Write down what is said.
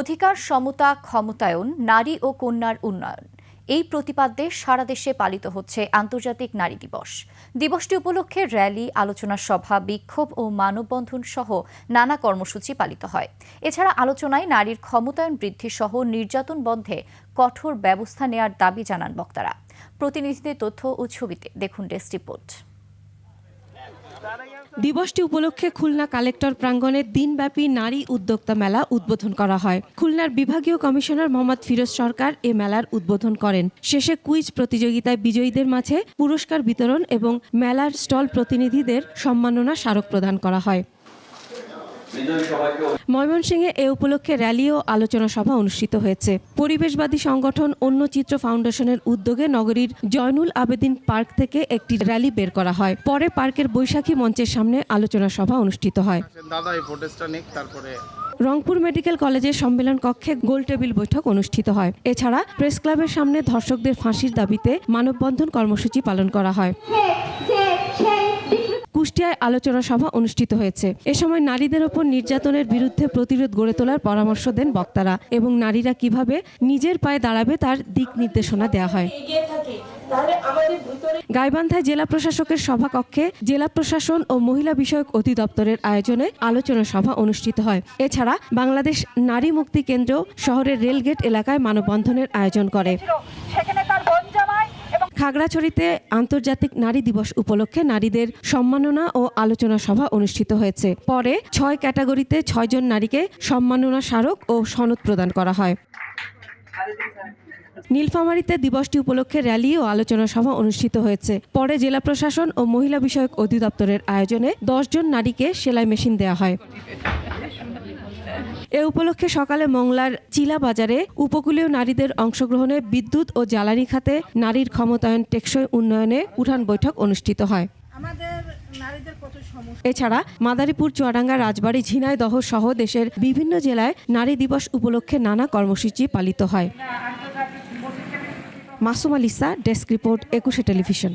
অধিকার, সমতা, ক্ষমতায়ন, নারী ও কন্যার উন্নয়ন। এই প্রতিপাদ্যে সারা দেশে পালিত হচ্ছে আন্তর্জাতিক নারী দিবস। দিবসটি উপলক্ষে র্যালি, আলোচনা সভা, বিক্ষোভ ও মানববন্ধন সহ নানা কর্মসূচি পালিত হয়। এছাড়া আলোচনায় নারীর ক্ষমতায়ন বৃদ্ধি সহ নির্যাতন বন্ধে কঠোর ব্যবস্থা নেয়ার দাবি জানান বক্তারা। প্রতিনিধিদের তথ্য ও ছবিতে দেখুন ডেস্ক রিপোর্ট। দিবসটি উপলক্ষে খুলনা কালেক্টর প্রাঙ্গণে দিনব্যাপী নারী উদ্যোক্তা মেলা উদ্বোধন করা হয়। খুলনার বিভাগীয় কমিশনার মোহাম্মদ ফিরোজ সরকার এ মেলার উদ্বোধন করেন। শেষে কুইজ প্রতিযোগিতায় বিজয়ীদের মাঝে পুরস্কার বিতরণ এবং মেলার স্টল প্রতিনিধিদের সম্মাননা স্মারক প্রদান করা হয়। ময়মনসিংহে এ উপলক্ষে র্যালি ও আলোচনা সভা অনুষ্ঠিত হয়েছে। পরিবেশবাদী সংগঠন অন্য চিত্র ফাউন্ডেশনের উদ্যোগে নগরীর জয়নুল আবেদিন পার্ক থেকে একটি র্যালি বের করা হয়। পরে পার্কের বৈশাখী মঞ্চের সামনে আলোচনা সভা অনুষ্ঠিত হয়। দাদা এই ফুটেজটা নিক তারপরে রংপুর মেডিকেল কলেজের সম্মেলন কক্ষে গোল টেবিল বৈঠক অনুষ্ঠিত হয়। এছাড়া প্রেস ক্লাবের সামনে ধর্ষকদের ফাঁসির দাবিতে মানববন্ধন কর্মসূচি পালন করা হয় কুষ্টিয়ায় আলোচনা সভা অনুষ্ঠিত হয়েছে। এ সময় নারীদের ওপর নির্যাতনের বিরুদ্ধে প্রতিরোধ গড়ে তোলার পরামর্শ দেন বক্তারা এবং নারীরা কীভাবে নিজের পায়ে দাঁড়াবে তার দিক নির্দেশনা দেওয়া হয়। গাইবান্ধায় জেলা প্রশাসকের সভাকক্ষে জেলা প্রশাসন ও মহিলা বিষয়ক অধিদপ্তরের আয়োজনে আলোচনা সভা অনুষ্ঠিত হয়। এছাড়া বাংলাদেশ নারী মুক্তি কেন্দ্র শহরের রেলগেট এলাকায় মানববন্ধনের আয়োজন করে সেখানে তার বোন জামাই এবং খাগড়াছড়িতে আন্তর্জাতিক নারী দিবস উপলক্ষে নারীদের সম্মাননা ও আলোচনা সভা অনুষ্ঠিত হয়েছে। পরে ছয় ক্যাটাগরিতে ছয়জন নারীকে সম্মাননা স্মারক ও সনদ প্রদান করা হয়। নীলফামারীতে দিবসটি উপলক্ষে র্যালি ও আলোচনা সভা অনুষ্ঠিত হয়েছে। পরে জেলা প্রশাসন ও মহিলা বিষয়ক অধিদপ্তরের আয়োজনে দশজন নারীকে সেলাই মেশিন দেওয়া হয়। এ উপলক্ষে সকালে মংলার চিলা বাজারে উপকূলীয় নারীদের অংশগ্রহণে বিদ্যুৎ ও জ্বালানি খাতে নারীর ক্ষমতায়ন টেকসই উন্নয়নে উঠান বৈঠক অনুষ্ঠিত হয়। এছাড়া মাদারীপুর চুয়াডাঙ্গা রাজবাড়ী ঝিনাইদহ সহ দেশের বিভিন্ন জেলায় নারী দিবস উপলক্ষে নানা কর্মসূচি পালিত হয়। Masum Alisa desk report Ekushey television.